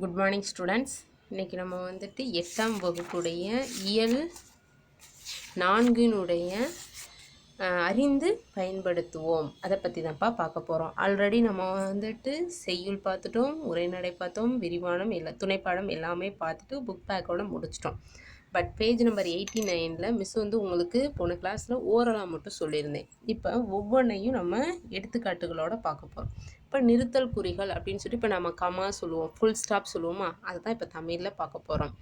Good morning students இன்றைக்கி நம்ம வந்துட்டு எட்டாம் வகுப்புடைய இயல் நான்கினுடைய அறிந்து பயன்படுத்துவோம். அதை பற்றி தான்ப்பா பார்க்க போகிறோம் ஆல்ரெடி நம்ம வந்துட்டு செய்யுள் பார்த்துட்டோம் உரைநடை பார்த்தோம் விரிவானம் எல்லா துணைப்பாடம் எல்லாமே பார்த்துட்டு புக் பேக்கோட முடிச்சிட்டோம். பட் பேஜ் நம்பர் எயிட்டி நைனில் மிஸ் வந்து உங்களுக்கு போன கிளாஸில் ஓரலாக மட்டும் சொல்லியிருந்தேன். இப்போ ஒவ்வொன்றையும் நம்ம எடுத்துக்காட்டுகளோடு பார்க்க போகிறோம் இப்போ நிறுத்தல் குறிகள் அப்படின்னு சொல்லி இப்போ நம்ம கமா சொல்லுவோம் ஃபுல் ஸ்டாப் சொல்லுவோமா? அதை தான் இப்போ தமிழில் பார்க்க போகிறோம்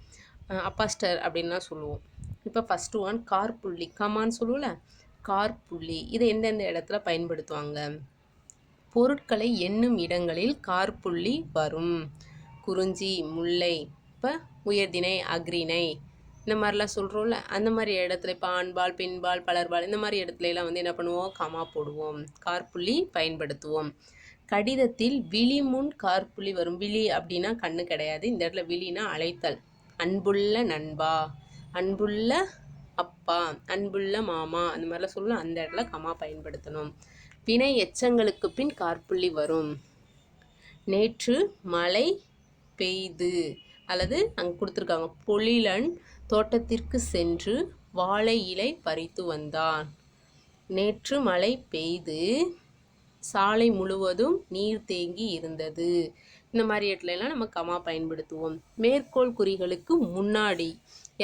அப்பாஸ்டர் அப்படின்லாம் சொல்லுவோம். இப்போ ஃபஸ்ட்டு ஒன் கார் புள்ளி கமான்னு சொல்லுவோம்ல? கார் புள்ளி இதை எந்தெந்த இடத்துல பயன்படுத்துவாங்க? பொருட்களை எண்ணும் இடங்களில் கார்புள்ளி வரும். குறிஞ்சி முல்லை இப்போ உயர்தினை அக்ரிணை இந்த மாதிரிலாம் சொல்கிறோம்ல அந்த மாதிரி இடத்துல இப்போ ஆண்பால் பெண்பால் பலர்பால் இந்த மாதிரி இடத்துல எல்லாம் வந்து என்ன பண்ணுவோம்? கமா போடுவோம். கார்புள்ளி பயன்படுத்துவோம். கடிதத்தில் விழி முன் கார்புலி வரும். விழி அப்படின்னா கண்ணு கிடையாது. இந்த இடத்துல விழினா அழைத்தல். அன்புள்ள நண்பா அன்புள்ள அப்பா அன்புள்ள மாமா அந்த மாதிரிலாம் சொல்லணும். அந்த இடத்துல கமா பயன்படுத்தணும். வினை எச்சங்களுக்கு பின் கார்புள்ளி வரும். நேற்று மழை பெய்து. அல்லது அங்கே கொடுத்துருக்காங்க பொழிலன் தோட்டத்திற்கு சென்று வாழை இலை பறித்து வந்தான் நேற்று மழை பெய்து. சாலை முழுவதும் நீர் தேங்கி இருந்தது. இந்த மாதிரி இடத்துல எல்லாம் நம்ம கமா பயன்படுத்துவோம். மேற்கோள் குறிகளுக்கு முன்னாடி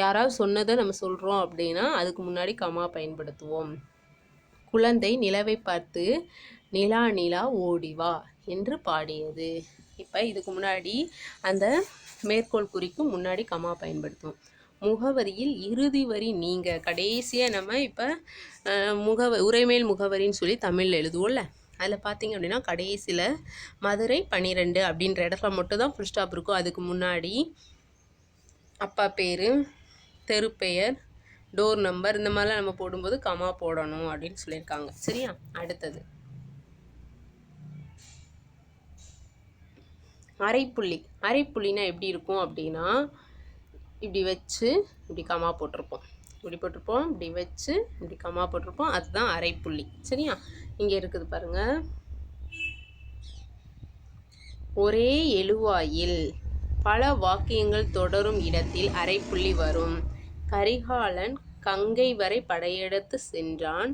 யாராவது சொன்னதை நம்ம சொல்கிறோம் அப்படின்னா அதுக்கு முன்னாடி கமா பயன்படுத்துவோம். குழந்தை நிலவை பார்த்து நிலா நிலா ஓடி வா என்று பாடியது. இப்போ இதுக்கு முன்னாடி அந்த மேற்கோள் குறிக்கு முன்னாடி கமா பயன்படுத்துவோம். முகவரியில் இறுதி வரி நீங்கள் கடைசியாக நம்ம இப்போ முகவ உரைமேல் முகவரின்னு சொல்லி தமிழில் எழுதுவோம்ல. அதில் பார்த்தீங்க அப்படின்னா கடைசியில் மதுரை பன்னிரெண்டு அப்படின்ற இடத்துல மட்டும் தான் ஃபுல் ஸ்டாப் இருக்கும். அதுக்கு முன்னாடி அப்பா பேர் தெரு பெயர் டோர் நம்பர் இந்த மாதிரிலாம் நம்ம போடும்போது கமா போடணும் அப்படின்னு சொல்லியிருக்காங்க. சரியா? அடுத்தது. அரைப்புள்ளி. அரைப்புள்ளினா எப்படி இருக்கும் அப்படின்னா இப்படி வச்சு இப்படி கமா போட்டிருப்போம். இப்படி போட்டிருப்போம் இப்படி வச்சு இப்படி கமா போட்டிருப்போம். அதுதான் அரைப்புள்ளி. சரியா? இங்கே இருக்குது பாருங்க. ஒரே எழுவாயில் பல வாக்கியங்கள் தொடரும் இடத்தில் அரைப்புள்ளி வரும். கரிகாலன் கங்கை வரை படையெடுத்து சென்றான்.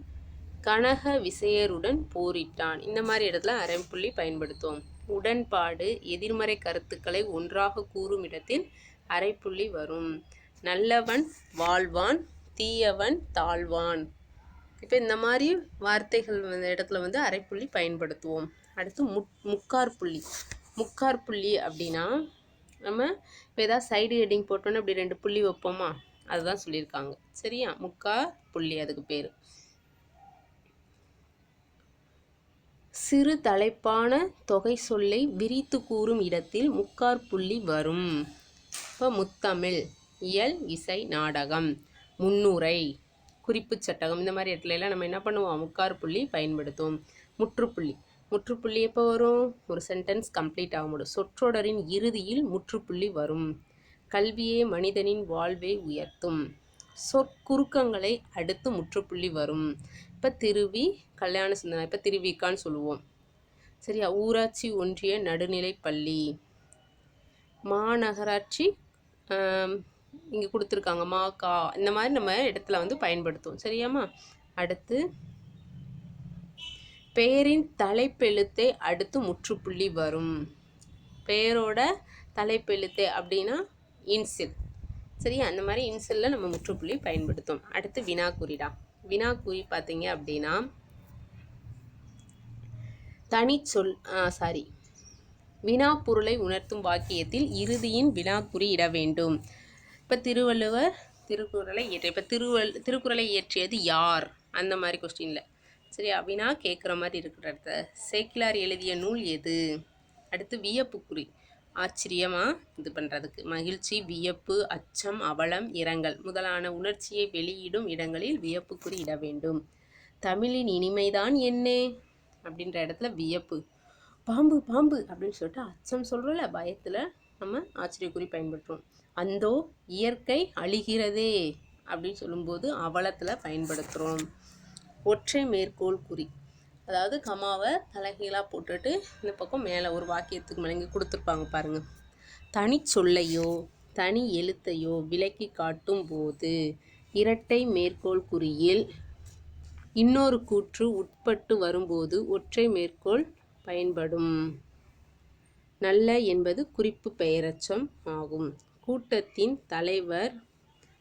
கனக விசயருடன் போரிட்டான். இந்த மாதிரி இடத்துல அரைப்புள்ளி பயன்படுத்துவோம். உடன்பாடு எதிர்மறை கருத்துக்களை ஒன்றாக கூறும் இடத்தில் அரைப்புள்ளி வரும். நல்லவன் வாழ்வான் தீயவன் தாழ்வான். இப்போ இந்த மாதிரி வார்த்தைகள் வந்த இடத்துல வந்து அரைப்புள்ளி பயன்படுத்துவோம். அடுத்து முக் முக்கார் புள்ளி. முக்கார் புள்ளி அப்படின்னா நம்ம இப்போ ஏதாவது சைடு ஹெட்டிங் போட்டோன்னே இப்படி ரெண்டு புள்ளி வைப்போமா? அதுதான் சொல்லியிருக்காங்க. சரியா? முக்கார் புள்ளி அதுக்கு பேர். சிறு தலைப்பான தொகை சொல்லை விரித்து கூறும் இடத்தில் முக்கார் புள்ளி வரும். இப்போ முத்தமிழ் இயல் இசை நாடகம் முன்னுரை. குறிப்புச் சட்டகம். இந்த மாதிரி இடத்துல எல்லாம் நம்ம என்ன பண்ணுவோம்? முக்கார் புள்ளி பயன்படுத்துவோம். முற்றுப்புள்ளி. முற்றுப்புள்ளி எப்போ வரும்? ஒரு சென்டென்ஸ் கம்ப்ளீட் ஆக முடியும். சொற்றொடரின் இறுதியில் முற்றுப்புள்ளி வரும். கல்வியே மனிதனின் வாழ்வை உயர்த்தும். சொற்குறுக்கங்களை அடுத்து முற்றுப்புள்ளி வரும். இப்போ திருவி கல்யாண சிந்தனை இப்போ திருவிக்கான்னு சொல்லுவோம். சரியா? ஊராட்சி ஒன்றிய நடுநிலை பள்ளி. மாநகராட்சி இங்கே கொடுத்துருக்காங்க. மா கா இந்த மாதிரி நம்ம இடத்துல வந்து பயன்படுத்துவோம். சரியாம்மா? அடுத்து பெயரின் தலைப்பெழுத்தை அடுத்து முற்றுப்புள்ளி வரும். பெயரோட தலைப்பெழுத்து அப்படின்னா இன்சில். சரியா? அந்த மாதிரி இன்சிலில் நம்ம முற்றுப்புள்ளி பயன்படுத்தும் அடுத்து வினாக்குறிடா. வினாக்குறி பார்த்தீங்க அப்படின்னா தனிச்சொல் சாரி வினா பொருளை உணர்த்தும் வாக்கியத்தில் இறுதியின் வினாக்குறி இட வேண்டும். இப்போ திருவள்ளுவர் திருக்குறளை இயற்றி இப்போ திருவள் திருக்குறளை இயற்றியது யார்? அந்த மாதிரி கொஸ்டினில் சரி அப்படின்னா கேட்குற மாதிரி இருக்கிற இடத்துல சேக்கிலார் எழுதிய நூல் எது? அடுத்து வியப்புக்குறி. ஆச்சரியமாக இது பண்ணுறதுக்கு மகிழ்ச்சி வியப்பு அச்சம் அவலம் இரங்கல் முதலான உணர்ச்சியை வெளியிடும் இடங்களில் வியப்புக்குறி இட வேண்டும். தமிழின் இனிமைதான் என்ன? அப்படின்ற இடத்துல வியப்பு. பாம்பு பாம்பு அப்படின்னு சொல்லிட்டு அச்சம் சொல்கிறோம்ல பயத்தில் நம்ம ஆச்சரியக்குறி பயன்படுத்துவோம். அந்தோ இயற்கை அழிகிறதே அப்படின்னு சொல்லும்போது அவலத்தில் பயன்படுத்துகிறோம் ஒற்றை மேற்கோள் குறி. அதாவது கமாவை தலைகீழாக போட்டுட்டு இந்த பக்கம் மேலே ஒரு வாக்கியத்துக்கு மேலே இங்கே கொடுத்துருப்பாங்க பாருங்கள் தனிச்சொல்லையோ தனி எழுத்தையோ விலக்கி காட்டும் போது இரட்டை மேற்கோள் குறியில் இன்னொரு கூற்று உட்பட்டு வரும்போது ஒற்றை மேற்கோள் பயன்படும். நல்ல என்பது குறிப்பு பெயரச்சம் ஆகும். கூட்டத்தின் தலைவர்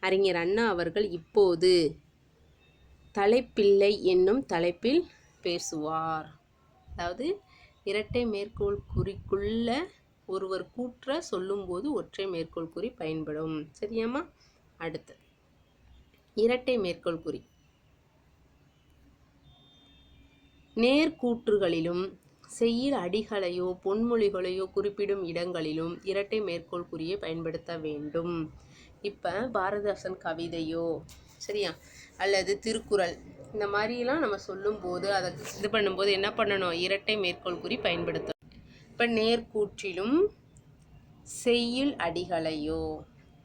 அறிஞர் அண்ணா அவர்கள் இப்போது தலைப்பிள்ளை என்னும் தலைப்பில் பேசுவார். அதாவது இரட்டை மேற்கோள் குறிக்குள்ள ஒருவர் கூற்ற சொல்லும்போது ஒற்றை மேற்கோள் குறி பயன்படும். சரியாம்மா? அடுத்து இரட்டை மேற்கோள் குறி. நேர்கூற்றுகளிலும் செய்யுள் அடிகளையோ பொன்மொழிகளையோ குறிப்பிடும் இடங்களிலும் இரட்டை மேற்கோள் குறியை பயன்படுத்த வேண்டும். இப்போ பாரதிதாசன் கவிதையோ சரியா? அல்லது திருக்குறள் இந்த மாதிரிலாம் நம்ம சொல்லும்போது அதை இது பண்ணும்போது என்ன பண்ணணும்? இரட்டை மேற்கோள் குறி பயன்படுத்த இப்போ நேர்கூற்றிலும் செய்யுள் அடிகளையோ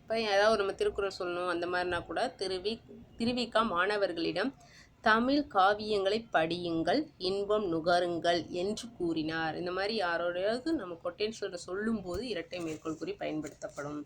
இப்போ ஏதாவது நம்ம திருக்குறள் சொல்லணும் அந்த மாதிரினா கூட திருவி திருவிக்கா மாணவர்களிடம் தமிழ் காவியங்களை படியுங்கள் இன்பம் நுகருங்கள் என்று கூறினார். இந்த மாதிரி யாரோடையாவது நம்ம கொட்டேஷனில் சொல்லும்போது இரட்டை மேற்கோள் குறி பயன்படுத்தப்படும்.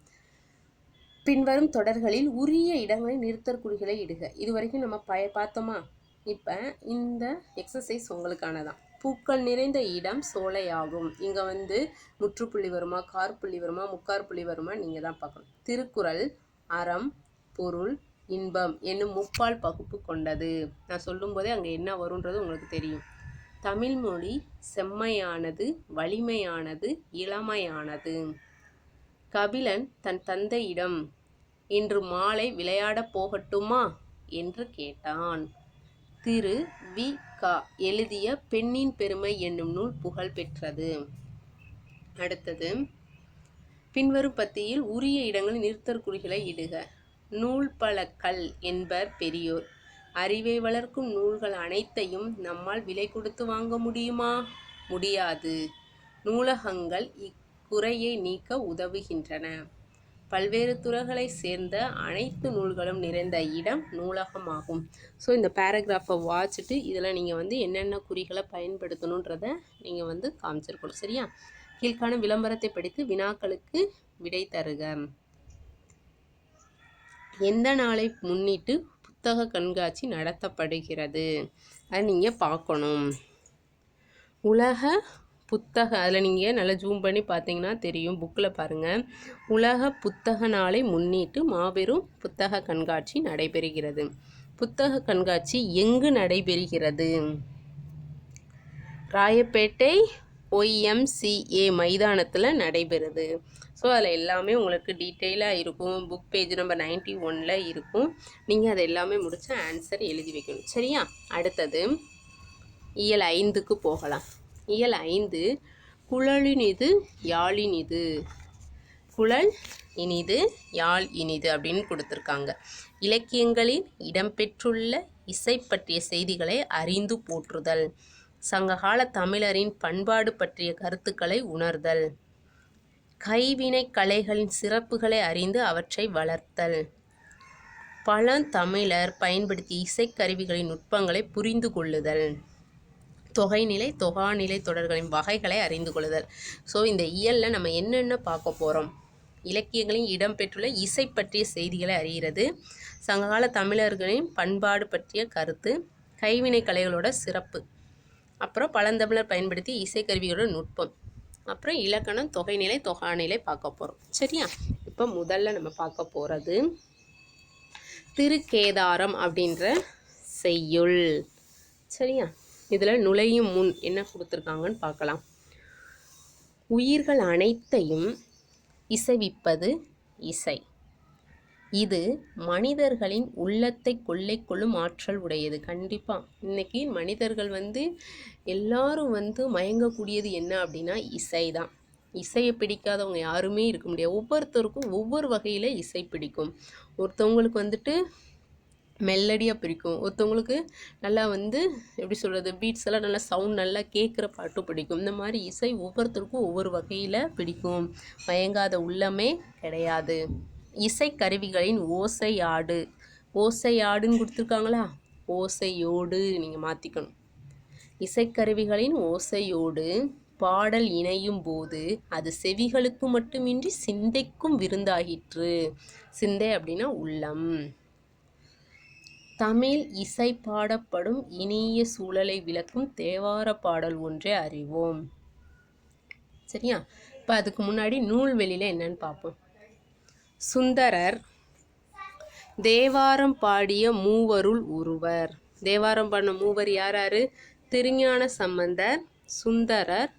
பின்வரும் தொடர்களில் உரிய இடங்களில் நிறுத்தற்குறிகளை இடுக. இது வரைக்கும் நம்ம பய பார்த்தோமா? இப்போ இந்த எக்ஸசைஸ் உங்களுக்கானதான். பூக்கள் நிறைந்த இடம் சோலையாகும். இங்கே வந்து முற்றுப்புள்ளி வருமா கார்புள்ளி வருமா முக்கார் புள்ளி வருமா நீங்கள் தான் பார்க்கணும். திருக்குறள் அறம் பொருள் இன்பம் என்னும் முப்பால் பகுப்பு கொண்டது. நான் சொல்லும்போதே அங்கே என்ன வரும்ன்றது உங்களுக்கு தெரியும். தமிழ்மொழி செம்மையானது வலிமையானது இளமையானது. கபிலன் தன் தந்தையிடம் இன்று மாலை விளையாடப் போகட்டுமா? என்று கேட்டான். திரு. வி. க. எழுதிய பெண்ணின் பெருமை என்னும் நூல் புகழ் பெற்றது. அடுத்தது பின்வரும் பத்தியில் உரிய இடங்களில் நிறுத்தற்குறிகளை இடுக. நூல் பல கல் என்பர் பெரியோர். அறிவை வளர்க்கும் நூல்கள் அனைத்தையும் நம்மால் விலை கொடுத்து வாங்க முடியுமா? முடியாது. நூலகங்கள் இக்குறையை நீக்க உதவுகின்றன. பல்வேறு துறைகளை சேர்ந்த அனைத்து நூல்களும் நிறைந்த இடம் நூலகமாகும். ஸோ இந்த பேராகிராஃபை வாசிச்சுட்டு இதில் நீங்கள் வந்து என்னென்ன குறிகளை பயன்படுத்தணுன்றத நீங்கள் வந்து காமிச்சிருக்கணும் சரியா? கீழ்காணும் விளம்பரத்தை படித்து வினாக்களுக்கு விடை தருக. எந்த நாளை முன்னிட்டு புத்தக கண்காட்சி நடத்தப்படுகிறது? அதை நீங்கள் பார்க்கணும். உலக புத்தக அதில் நீங்கள் நல்லா ஜூம் பண்ணி பார்த்தீங்கன்னா தெரியும். புக்கில் பாருங்கள் உலக புத்தக நாளை முன்னிட்டு மாபெரும் புத்தக கண்காட்சி நடைபெறுகிறது. புத்தக கண்காட்சி எங்கு நடைபெறுகிறது? ராயப்பேட்டை ஒய்எம்சிஏ மைதானத்தில் நடைபெறுது. ஸோ அதில் எல்லாமே உங்களுக்கு டீட்டெயிலாக இருக்கும். புக் பேஜ் நம்பர் நைன்ட்டி ஒனில் இருக்கும். நீங்கள் அதை எல்லாமே முடித்து ஆன்சர் எழுதி வைக்கணும். சரியா? அடுத்தது இயல் ஐந்துக்கு போகலாம். இயல் ஐந்து குழலின் இது யாழின் இது. குழல் இனிது யாழ் இனிது அப்படின்னு கொடுத்துருக்காங்க. இலக்கியங்களில் இடம்பெற்றுள்ள இசை பற்றிய செய்திகளை அறிந்து போற்றுதல். சங்ககால தமிழரின் பண்பாடு பற்றிய கருத்துக்களை உணர்தல். கைவினை கலைகளின் சிறப்புகளை அறிந்து அவற்றை வளர்த்தல். பழந்தமிழர் பயன்படுத்திய இசைக்கருவிகளின் நுட்பங்களை புரிந்து கொள்ளுதல். தொகைநிலை தொகாநிலை தொடர்களின் வகைகளை அறிந்து கொள்ளுதல். ஸோ இந்த இயலில் நம்ம என்னென்ன பார்க்க போகிறோம் இலக்கியங்களில் இடம்பெற்றுள்ள இசை பற்றிய செய்திகளை அறிகிறது. சங்ககால தமிழர்களின் பண்பாடு பற்றிய கருத்து கைவினை கலைகளோட சிறப்பு. அப்புறம் பழந்தமிழர் பயன்படுத்தி இசைக்கருவிகளோட நுட்பம். அப்புறம் இலக்கணம் தொகைநிலை தொகாநிலை பார்க்க போகிறோம் சரியா? இப்போ முதல்ல நம்ம பார்க்க போகிறது திருக்கேதாரம் அப்படின்ற செய்யுள். சரியா? இதில் நுழையும் முன் என்ன கொடுத்துருக்காங்கன்னு பார்க்கலாம். உயிர்கள் அனைத்தையும் இசைவிப்பது இசை. இது மனிதர்களின் உள்ளத்தை கொள்ளை கொள்ளும் ஆற்றல் உடையது. கண்டிப்பாக இன்னைக்கு மனிதர்கள் வந்து எல்லாரும் வந்து மயங்கக்கூடியது என்ன அப்படின்னா இசை தான். இசையை பிடிக்காதவங்க யாருமே இருக்க முடியாது. ஒவ்வொருத்தருக்கும் ஒவ்வொரு வகையில் இசை பிடிக்கும். ஒருத்தவங்களுக்கு வந்துட்டு மெல்லடியாக பிடிக்கும். ஒருத்தவங்களுக்கு நல்லா வந்து எப்படி சொல்கிறது பீட்ஸ் எல்லாம் நல்லா சவுண்ட் நல்லா கேட்குற பாட்டு பிடிக்கும். இந்த மாதிரி இசை ஒவ்வொருத்தருக்கும் ஒவ்வொரு வகையில் பிடிக்கும். மயங்காத உள்ளமே கிடையாது. இசைக்கருவிகளின் ஓசையாடு. ஓசையாடுன்னு கொடுத்துருக்காங்களா? ஓசையோடு நீங்கள் மாற்றிக்கணும் இசைக்கருவிகளின் ஓசையோடு பாடல் இணையும் போது அது செவிகளுக்கு மட்டுமின்றி சிந்தைக்கும் விருந்தாகிற்று சிந்தை அப்படின்னா உள்ளம். தமிழ் இசை பாடப்படும் இனிய சூழலை விளக்கும் தேவார பாடல் ஒன்றை அறிவோம். சரியா? இப்போ அதுக்கு முன்னாடி நூல்வெளியில் என்னன்னு பார்ப்போம். சுந்தரர் தேவாரம் பாடிய மூவருள் ஒருவர். தேவாரம் பாடின மூவர் யார் யார் திருஞான சம்பந்தர் சுந்தரர்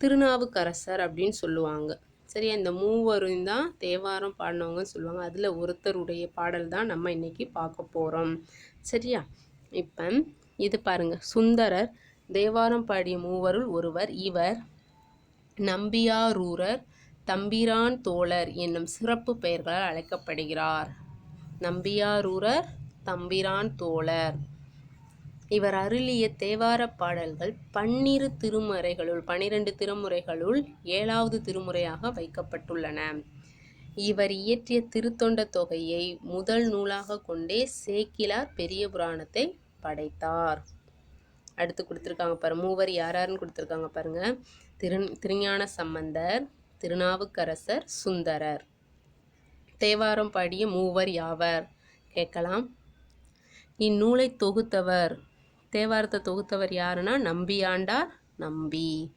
திருநாவுக்கரசர் அப்படின்னு சொல்லுவாங்க. சரியா? இந்த மூவரும் தான் தேவாரம் பாடினவங்கன்னு சொல்லுவாங்க. அதில் ஒருத்தருடைய பாடல் தான் நம்ம இன்றைக்கி பார்க்க போகிறோம் சரியா? இப்போ இது பாருங்க. சுந்தரர் தேவாரம் பாடிய மூவருள் ஒருவர். இவர் நம்பியாரூரர் தம்பிரான் தோழர் என்னும் சிறப்பு பெயர்களால் அழைக்கப்படுகிறார். நம்பியாரூரர் தம்பிரான் தோழர். இவர் அருளிய தேவார பாடல்கள் பன்னிரு திருமுறைகளுள் பனிரெண்டு திருமுறைகளுள் ஏழாவது திருமுறையாக வைக்கப்பட்டுள்ளன. இவர் இயற்றிய திருத்தொண்ட தொகையை முதல் நூலாக கொண்டே சேக்கிலார் பெரிய புராணத்தை படைத்தார். அடுத்து கொடுத்துருக்காங்க பாரு மூவர் யார் யாருன்னு கொடுத்துருக்காங்க பாருங்க. திரு திருஞான சம்பந்தர் திருநாவுக்கரசர் சுந்தரர். தேவாரம் பாடிய மூவர் யாவர்? கேட்கலாம். இந்நூலை தொகுத்தவர் தேவாரத்தை தொகுத்தவர் யாருன்னா நம்பியாண்டார் நம்பி.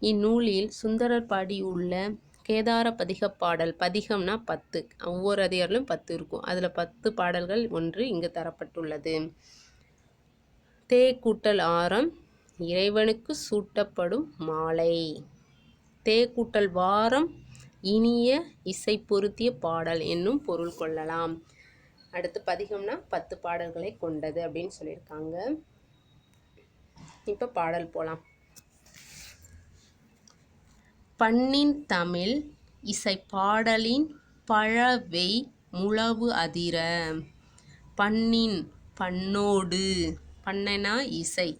இந்நூலில் சுந்தரர் பாடியுள்ள கேதார பதிக பாடல் பதிகம்னா பத்து. ஒவ்வொரு அதிகாரிலும் பத்து இருக்கும். அதில் பத்து பாடல்கள் ஒன்று இங்கு தரப்பட்டுள்ளது. தே கூட்டல் ஆரம் இறைவனுக்கு சூட்டப்படும் மாலை. தே கூட்டல் வாரம் இனிய இசை பொருத்திய பாடல் என்னும் பொருள் கொள்ளலாம். அடுத்து பதிகம்னா பத்து பாடல்களை கொண்டது அப்படின்னு சொல்லியிருக்காங்க. இப்போ பாடல் போகலாம் பண்ணின் தமிழ் இசை பாடலின் பழவை முழவு அதிர. பண்ணின் பண்ணோடு பண்ணனா இசை.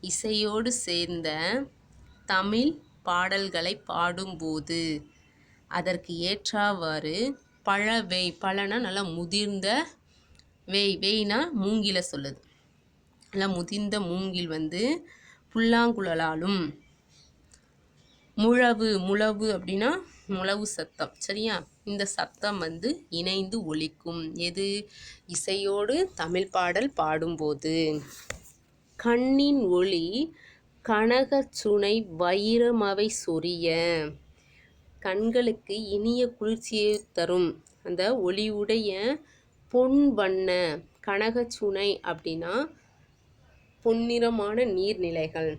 இசையோடு சேர்ந்த தமிழ் பாடல்களை பாடும்போது அதற்கு ஏற்றவாறு பழவை பழனா நல்லா முதிர்ந்த வேய் வேய்னா மூங்கில சொல்லுது. நல்லா முதிர்ந்த மூங்கில் வந்து புல்லாங்குழலாலும் முழவு முழவு அப்படின்னா முழவு சத்தம் சரியா? இந்த சத்தம் வந்து இணைந்து ஒழிக்கும் எது? இசையோடு தமிழ் பாடல் பாடும்போது கண்ணின் ஒளி கனகச்சுனை வைரமவை சொரிய. கண்களுக்கு இனிய குளிர்ச்சியை தரும். அந்த ஒளியுடைய பொன் வண்ண கனகச்சுனை அப்படின்னா பொன்னிறமான நீர்நிலைகள்.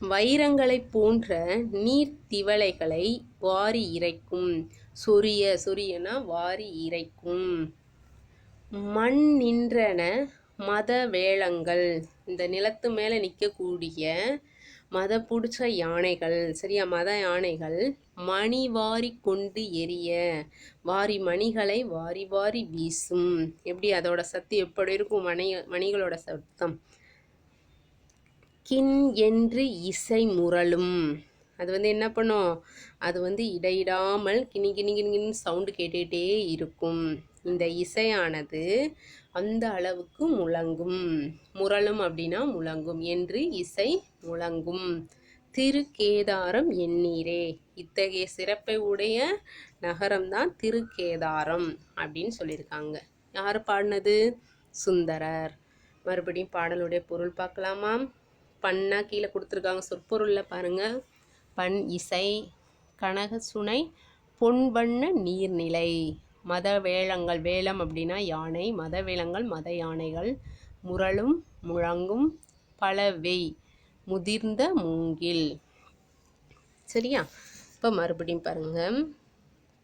வைரங்களைப் போன்ற நீர்த்திவளைகளை வாரி இறைக்கும். சொரிய சொரியனா வாரி இறைக்கும். மண் நின்றன மத வேளங்கள். இந்த நிலத்து மேலே நிற்கக்கூடிய மத பிடிச்ச யானைகள். சரியா? மத யானைகள் மணி வாரி கொண்டு எரிய வாரி மணிகளை வாரி வாரி வீசும். எப்படி? அதோட சத்து எப்படி இருக்கும்? மணி மணிகளோட சத்தம். கின் என்று இசை முரளும் அது வந்து என்ன பண்ணும்? அது வந்து இடையிடாமல் கிணி கிணி கிணின்னு சவுண்டு கேட்டுகிட்டே இருக்கும். இந்த இசையானது அந்த அளவுக்கு முழங்கும். முரளும் அப்படின்னா முழங்கும். என்று இசை முழங்கும். திருக்கேதாரம் எண்ணீரே. இத்தகைய சிறப்பை உடைய நகரம்தான் திருக்கேதாரம் அப்படின்னு சொல்லியிருக்காங்க. யார் பாடினது? சுந்தரர். மறுபடியும் பாடலுடைய பொருள் பார்க்கலாமா? பண்ணா கீழே கொடுத்துருக்காங்க சொற்பொருளில் பாருங்கள் பண் இசை கனக சுனை பொன்வண்ண நீர்நிலை. மத வேளங்கள் வேளம் அப்படின்னா யானை மத வேளங்கள் மத யானைகள் முரளும் முழங்கும் பலவை முதிர்ந்த மூங்கில். சரியா? இப்போ மறுபடியும் பாருங்கள்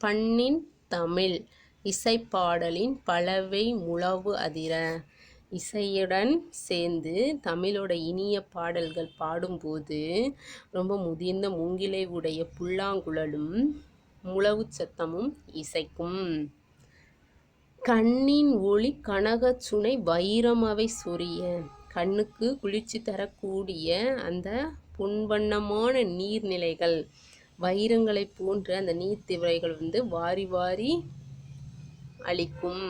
பண்ணின் தமிழ் இசைப்பாடலின் பலவை முழவு அதிர. இசையுடன் சேர்ந்து தமிழோட இனிய பாடல்கள் பாடும்போது ரொம்ப முதிர்ந்த மூங்கிலை உடைய புல்லாங்குழலும் முழவு சத்தமும் இசைக்கும். கண்ணின் ஒளி கனகச்சுனை வைரமவை சொரிய. கண்ணுக்கு குளிர்ச்சி தரக்கூடிய அந்த பொன்வண்ணமான நீர்நிலைகள். வைரங்களை போன்ற அந்த நீர்த்திவரைகள் வந்து வாரி வாரி அளிக்கும்.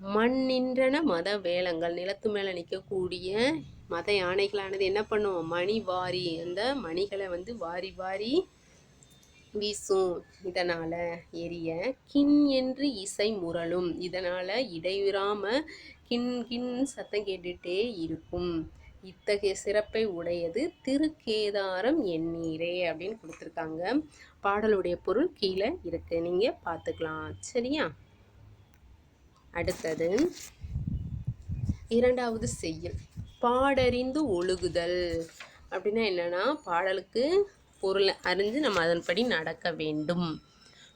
மண்ணின்றன மத வேளங்கள் நிலத்து மேலே நிற்கக்கூடிய மத யானைகளானது என்ன பண்ணுவோம் மணி வாரி. அந்த மணிகளை வந்து வாரி வாரி வீசும். இதனால் எரிய கின் என்று இசை முரளும். இதனால் இடைவிடாம கின் கின் சத்தம் கேட்டுட்டே இருக்கும். இத்தகைய சிறப்பை உடையது திருக்கேதாரம் எண்ணீரே அப்படின்னு கொடுத்துருக்காங்க. பாடலுடைய பொருள் கீழே இருக்கு. நீங்கள் பார்த்துக்கலாம். சரியா? அடுத்தது இரண்டாவது செய்யுள். பாடறிந்து ஒழுகுதல். அப்படின்னா என்னன்னா பாடலுக்கு பொருளை அறிஞ்சு நம்ம அதன்படி நடக்க வேண்டும்.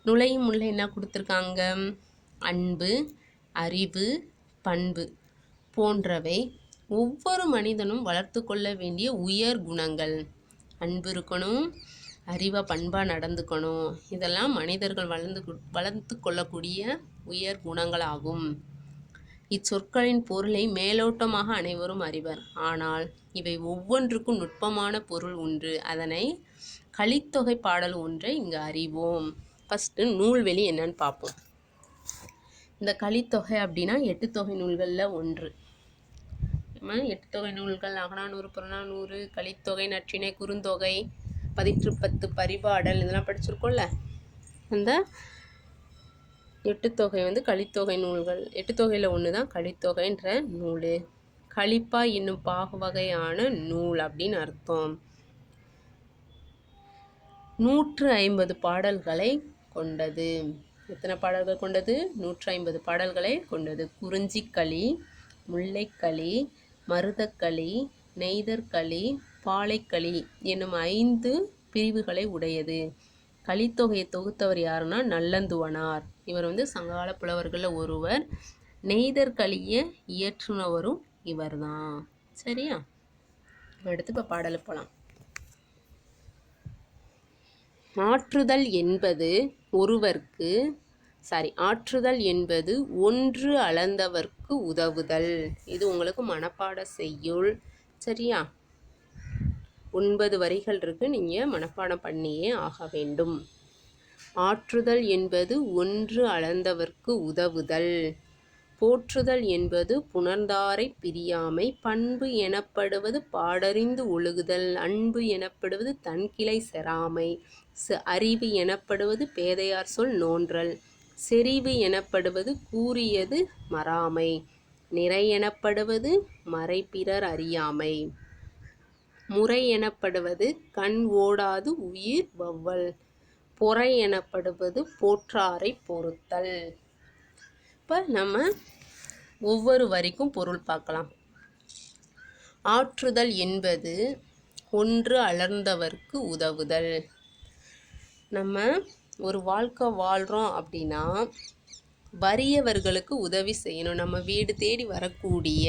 நுழையும் உள்ள என்ன கொடுத்துருக்காங்க? அன்பு அறிவு பண்பு போன்றவை ஒவ்வொரு மனிதனும் வளர்த்து கொள்ள வேண்டிய உயர் குணங்கள். அன்பு இருக்கணும் அறிவாக பண்பாக நடந்துக்கணும். இதெல்லாம் மனிதர்கள் வளர்ந்து வளர்த்து கொள்ளக்கூடிய உயர் குணங்களாகும். இச்சொற்களின் பொருளை மேலோட்டமாக அனைவரும் அறிவர். ஆனால் இவை ஒவ்வொன்றுக்கும் நுட்பமான பொருள் ஒன்று. அதனை கலித்தொகை பாடல் ஒன்றை இங்கு அறிவோம். ஃபஸ்ட்டு நூல்வெளி என்னன்னு பார்ப்போம். இந்த கலித்தொகை அப்படின்னா எட்டு தொகை நூல்களில் ஒன்று. நம்ம எட்டு தொகை நூல்கள் அகநானூறு புறநானூறு கலித்தொகை நற்றினை குறுந்தொகை பதிற்று பத்து பரிபாடல் இதெல்லாம் படிச்சிருக்கோம்ல. அந்த எட்டுத்தொகை வந்து கலித்தொகை நூல்கள். எட்டுத்தொகையில் ஒன்று தான் கலித்தொகைன்ற நூல். கலிப்பா என்னும் பாகு வகையான நூல் அப்படின்னு அர்த்தம். நூற்று ஐம்பது பாடல்களை கொண்டது. எத்தனை பாடல்கள் கொண்டது? நூற்று ஐம்பது பாடல்களை கொண்டது. குறிஞ்சிக்களி முல்லைக்களி மருதக்களி நெய்தற்களி பாலைக்களி என்னும் ஐந்து பிரிவுகளை உடையது. கலித்தொகையை தொகுத்தவர் யாருன்னா நல்லந்துவனார். இவர் வந்து சங்ககால புலவர்களில் ஒருவர். நெய்தற்களியை இயற்றுனவரும் இவர்தான். சரியா? அடுத்து இப்போ பாடலுக்கு போகலாம் ஆற்றுதல் என்பது ஒருவர்க்கு சாரி ஆற்றுதல் என்பது ஒன்று அளந்தவர்க்கு உதவுதல். இது உங்களுக்கு மனப்பாட செய்யுள். சரியா? ஒன்பது வரிகள் இருக்கு. நீங்கள் மனப்பாடம் பண்ணியே ஆக வேண்டும். ஆற்றுதல் என்பது ஒன்று அளந்தவர்க்கு உதவுதல். போற்றுதல் என்பது புணர்ந்தாரை பிரியாமை. பண்பு எனப்படுவது பாடறிந்து ஒழுகுதல். அன்பு எனப்படுவது தன்கிளை செராமை ச- அறிவு எனப்படுவது பேதையார் சொல் நோன்றல். செறிவு எனப்படுவது கூறியது மறாமை. நிறை எனப்படுவது மறைப்பிறர் அறியாமை. முறை எனப்படுவது கண் ஓடாது உயிர் வவ்வல். பொறை எனப்படுவது போற்றாரை பொறுத்தல். இப்போ நம்ம ஒவ்வொரு வரிக்கும் பொருள் பார்க்கலாம். ஆற்றுதல் என்பது ஒன்று அலர்ந்தவர்க்கு உதவுதல். நம்ம ஒரு வாழ்க்கை வாழ்கிறோம் அப்படின்னா வறியவர்களுக்கு உதவி செய்யணும். நம்ம வீடு தேடி வரக்கூடிய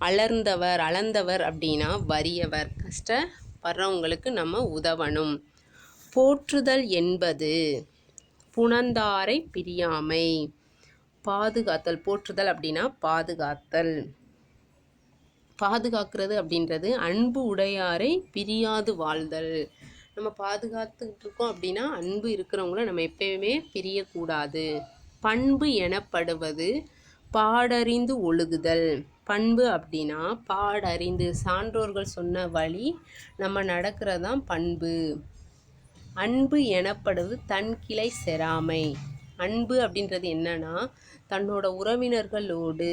அலர்ந்தவர் அளந்தவர் அப்படின்னா வறியவர். கஷ்டப்படுறவங்களுக்கு நம்ம உதவணும். போற்றுதல் என்பது புணந்தாரை பிரியாமை. பாதுகாத்தல் போற்றுதல் அப்படின்னா பாதுகாத்தல். பாதுகாக்கிறது அப்படின்றது அன்பு உடையாரை பிரியாது வாழ்தல். நம்ம பாதுகாத்துக்கிட்டு இருக்கோம் அப்படின்னா அன்பு இருக்கிறவங்கள நம்ம எப்பயுமே பிரியக்கூடாது. பண்பு எனப்படுவது பாடறிந்து ஒழுகுதல். பண்பு அப்படின்னா பாடறிந்து சான்றோர்கள் சொன்ன வழி நம்ம நடக்கிறதான் பண்பு. அன்பு எனப்படுவது தன் கிளை செராமை அன்பு அப்படின்றது என்னன்னா தன்னோட உறவினர்களோடு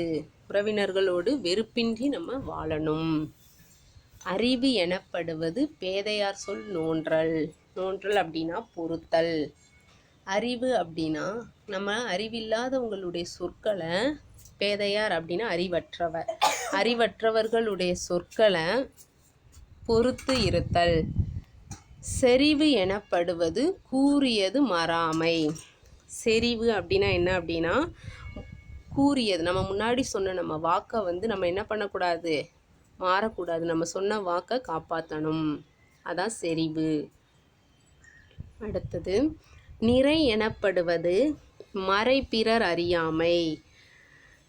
உறவினர்களோடு வெறுப்பின்றி நம்ம வாழணும். அறிவு எனப்படுவது பேதையார் சொல் நோன்றல். நோன்றல் அப்படின்னா பொறுத்தல். அறிவு அப்படின்னா நம்ம அறிவில்லாதவங்களுடைய சொற்களை பேதையார் அப்படின்னா அறிவற்றவர். அறிவற்றவர்களுடைய சொற்களை பொறுத்து இருத்தல். செறிவு எனப்படுவது கூறியது மறாமை. செறிவு அப்படின்னா என்ன அப்படின்னா கூறியது. நம்ம முன்னாடி சொன்ன நம்ம வாக்கை வந்து நம்ம என்ன பண்ணக்கூடாது? மாறக்கூடாது. நம்ம சொன்ன வாக்கை காப்பாற்றணும் அதான் செறிவு. அடுத்தது நிறை எனப்படுவது மறைபிறர் அறியாமை.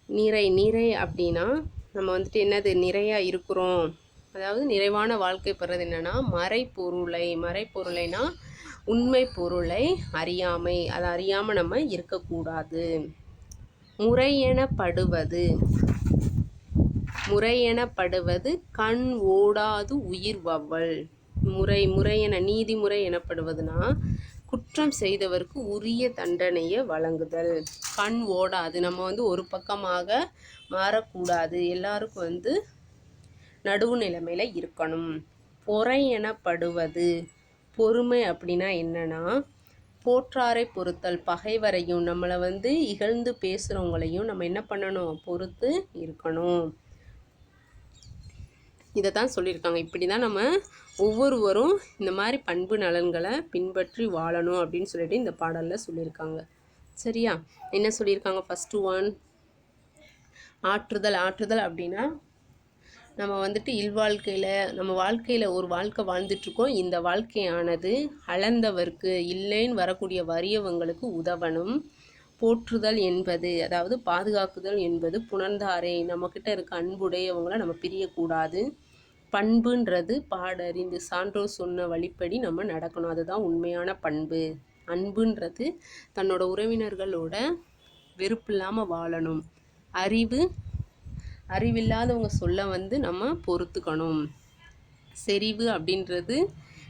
நிறை நிறை அப்படின்னா நம்ம வந்துட்டு என்னது? நிறையா இருக்கிறோம். அதாவது நிறைவான வாழ்க்கை பெறது என்னென்னா மறைப்பொருளை மறைப்பொருளைனா உண்மை பொருளை அறியாமை. அதை அறியாமல் நம்ம இருக்கக்கூடாது. முறையெனப்படுவது. முறையெனப்படுவது கண் ஓடாது உயிர் வவ்வல் முறை முறையென நீதிமுறை எனப்படுவதுனா குற்றம் செய்தவருக்கு உரிய தண்டனையை வழங்குதல். கண் ஓடாது. நம்ம வந்து ஒரு பக்கமாக மாறக்கூடாது. எல்லாருக்கும் வந்து நடுவு நிலைமையில் இருக்கணும். பொறை எனப்படுவது பொறுமை அப்படின்னா என்னன்னா போற்றாரை பொறுத்தல் பகைவரையும் நம்மளை வந்து இகழ்ந்து பேசுகிறவங்களையும் நம்ம என்ன பண்ணணும்? பொறுத்து இருக்கணும். இதை தான் சொல்லியிருக்காங்க. இப்படி தான் நம்ம ஒவ்வொருவரும் இந்த மாதிரி பண்பு நலன்களை பின்பற்றி வாழணும் அப்படின்னு சொல்லிட்டு இந்த பாடலில் சொல்லியிருக்காங்க. சரியா? என்ன சொல்லியிருக்காங்க? ஃபஸ்ட்டு ஒன் ஆற்றுதல் ஆற்றுதல் அப்படின்னா நம்ம வந்துட்டு இல்வாழ்க்கையில் நம்ம வாழ்க்கையில் ஒரு வாழ்க்கை வாழ்ந்துட்டுருக்கோம். இந்த வாழ்க்கையானது அளந்தவர்க்கு இல்லைன்னு வரக்கூடிய வறியவங்களுக்கு உதவணும். போற்றுதல் என்பது அதாவது பாதுகாக்குதல் என்பது புணர்ந்தாரே நம்மக்கிட்ட இருக்க அன்புடையவங்களை நம்ம பிரியக்கூடாது. பண்புன்றது பாடறிந்து சான்றோர் சொன்ன வழிப்படி நம்ம நடக்கணும். அதுதான் உண்மையான பண்பு. அன்புன்றது தன்னோட உறவினர்களோட வெறுப்பு இல்லாமல் வாழணும். அறிவு அறிவில்லாதவங்க சொல்ல வந்து நம்ம பொறுத்துக்கணும். செறிவு அப்படின்றது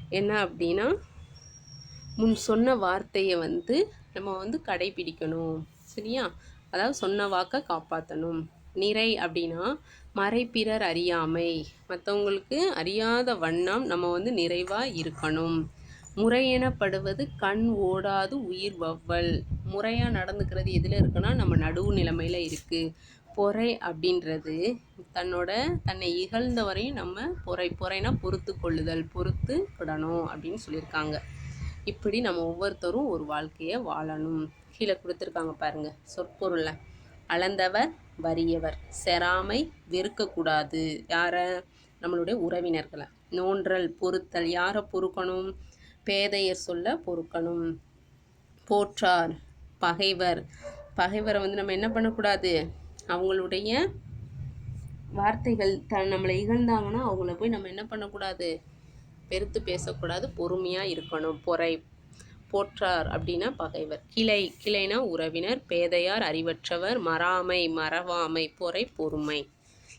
என்ன அப்படின்னா முன் சொன்ன வார்த்தையை வந்து நம்ம வந்து கடைபிடிக்கணும். சரியா? அதாவது சொன்ன வாக்கை காப்பாற்றணும் நிறை அப்படின்னா மறைப்பிறர் அறியாமை. மற்றவங்களுக்கு அறியாத வண்ணம் நம்ம வந்து நிறைவாக இருக்கணும். முறையெனப்படுவது கண் ஓடாது உயிர் வவ்வல். முறையாக நடந்துக்கிறது எதில் இருக்குன்னா நம்ம நடுவு நிலைமையில் இருக்குது பொறை அப்படின்றது தன்னோட தன்னை இகழ்ந்தவரையும் நம்ம பொறை பொறைனா பொறுத்து கொள்ளுதல் பொறுத்து விடணும் அப்படின்னு சொல்லியிருக்காங்க. இப்படி நம்ம ஒவ்வொருத்தரும் ஒரு வாழ்க்கையை வாழணும். கீழே கொடுத்துருக்காங்க பாருங்கள் சொற்பொருளில். அளந்தவர் வறியவர். செராமை வெறுக்கக்கூடாது. யாரை? நம்மளுடைய உறவினர்களை. நோன்றல் பொறுத்தல். யாரை பொறுக்கணும்? பேதையர் சொல்ல பொறுக்கணும். போற்றார் பகைவர். பகைவரை வந்து நம்ம என்ன பண்ணக்கூடாது? அவங்களுடைய வார்த்தைகள் த நம்மளை இகழ்ந்தாங்கன்னா அவங்கள போய் நம்ம என்ன பண்ணக்கூடாது? பெருத்து பேசக்கூடாது. பொறுமையாக இருக்கணும். பொறை. போற்றார் அப்படின்னா பகைவர். கிளை கிளைனா உறவினர் பேதையார் அறிவற்றவர் மறாமை மறவாமை பொறை பொறுமை.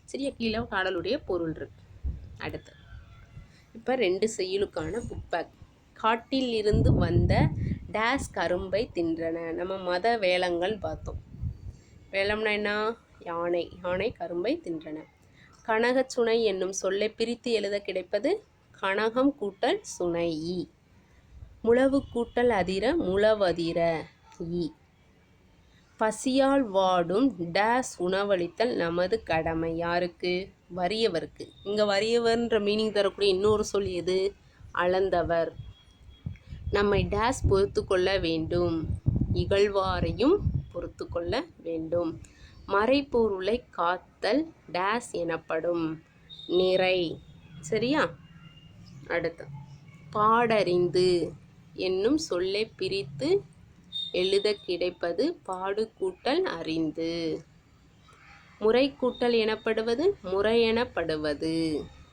சரியா? கீழே காடலுடைய பொருள் இருக்கு. அடுத்து. இப்போ ரெண்டு செய்யுளுக்கான புக் பேக் காட்டில் இருந்து வந்த டேஸ் கரும்பை தின்றன. நம்ம மத வேளங்கள் பார்த்தோம். வேளம்னா என்ன? யானை. யானை கரும்பை தின்றன. கனகச்சுனை என்னும் சொல்லை பிரித்து எழுத கிடைப்பது கனகம் கூட்டல் சுனை. முழவு கூட்டல் அதிர முழவதிர. இ. பசியால் வாடும் டேஸ் உணவளித்தல் நமது கடமை. யாருக்கு? வறியவருக்கு. இங்கே வறியவர்ன்ற மீனிங் தரக்கூடிய இன்னொரு சொல் எது? அளந்தவர். நம்மை டேஸ் பொறுத்து கொள்ள வேண்டும். இகழ்வாரையும் பொறுத்து கொள்ள வேண்டும். மறைப்பொருளை காத்தல் டேஸ் எனப்படும். நிறை. சரியா? அடுத்து. பாடறிந்து. என்னும் சொல்லை பிரித்து எழுத கிடைப்பது பாடு கூட்டல் அறிந்து. முறை கூட்டல் எனப்படுவது முறை எனப்படுவது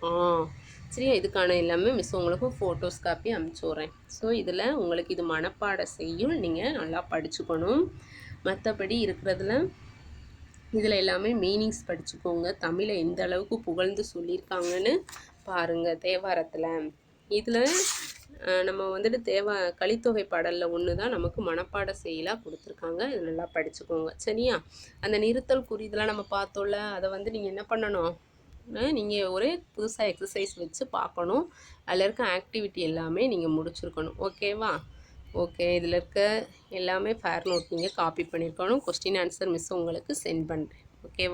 ஆ சரியா? இதுக்கான எல்லாமே மிஸ் உங்களுக்கு ஃபோட்டோஸ் காப்பி அனுப்பிச்சுட்றேன் ஸோ இதில் உங்களுக்கு இது மனப்பாட செய்யும். நீங்கள் நல்லா படிச்சுக்கணும். மற்றபடி இருக்கிறதுல இதில் எல்லாமே மீனிங்ஸ் படிச்சுக்கோங்க. தமிழை எந்த அளவுக்கு புகழ்ந்து சொல்லியிருக்காங்கன்னு பாருங்கள் தேவாரத்தில். இதில் நம்ம வந்துட்டு தேவை கலித்தொகை பாடலில் ஒன்று தான் நமக்கு மனப்பாட செயலாக கொடுத்துருக்காங்க. இது நல்லா படிச்சுக்கோங்க. சரியா? அந்த நிறுத்தல் குறி இதெல்லாம் நம்ம பார்த்தோம்ல அதை வந்து நீங்கள் என்ன பண்ணணும்? நீங்கள் ஒரே புதுசாக எக்ஸசைஸ் வச்சு பார்க்கணும். அதில் இருக்க ஆக்டிவிட்டி எல்லாமே நீங்கள் முடிச்சிருக்கணும். ஓகேவா ஓகே இதில் இருக்க எல்லாமே ஃபேர் நோட் நீங்கள் காப்பி பண்ணியிருக்கணும் கொஸ்டின் ஆன்சர் மிஸ் உங்களுக்கு சென்ட் பண்ணுறேன் ஓகேவா